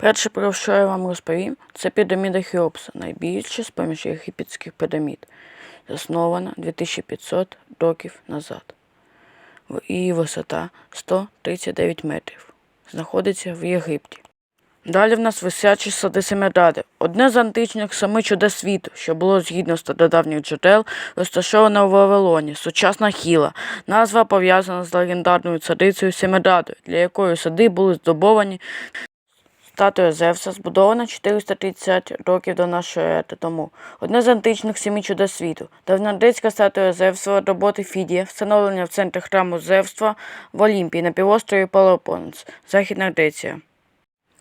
Перше, про що я вам розповім, це піраміда Хеопса, найбільша з поміж єгипетських пірамід, заснована 2500 років назад. Її висота 139 метрів. Знаходиться в Єгипті. Далі в нас висячі сади Семиради, одне з античних семи чудес світу, що було згідно стародавніх джерел, розташоване у Вавилоні, сучасна Хіла. Назва пов'язана з легендарною царицею Семирадою, для якої сади були здобовані Статуя Зевса збудована 430 років до нашої ери тому. Одне з античних семи чудес світу. Давньогрецька статуя Зевса роботи Фідія, встановлена в центрі храму Зевства в Олімпії на півострові Пелопонес, Західна Греція.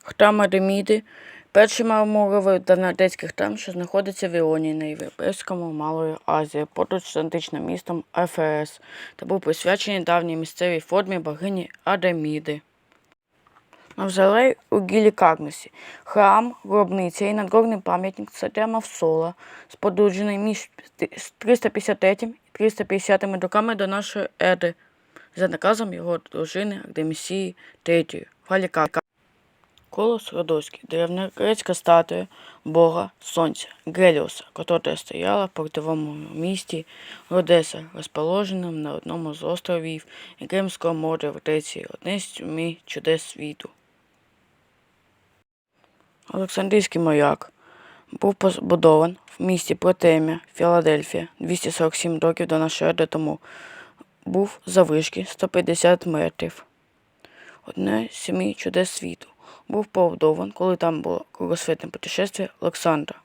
Храм Ареміди – перший мармуровий давньогрецький храм, що знаходиться в Іонії на Європейському Малої Азії, поруч з античним містом Ефес, та був присвячений давній місцевій формі богині Ареміди. Мавзолей у Гілікарнасі, храм, гробниця і надгробний пам'ятник царя Мавсола, споруджений між 353 і 350 роками до нашої ери, за наказом його дружини Артемісії III в Галікарнасі. Колос Родоський, древньогрецька статуя бога Сонця Геліоса, которая стояла в портовому місті Родеса, розположеному на одному з островів Егейського моря в Греції, одне з чудес світу. Олександрійський маяк був побудований в місті Протемія, Філадельфія, 247 років до нашої ери тому. Був завишки 150 метрів. Одне з сім'ї чудес світу. Був побудований, коли там було кругосвітне путешествие Олександра.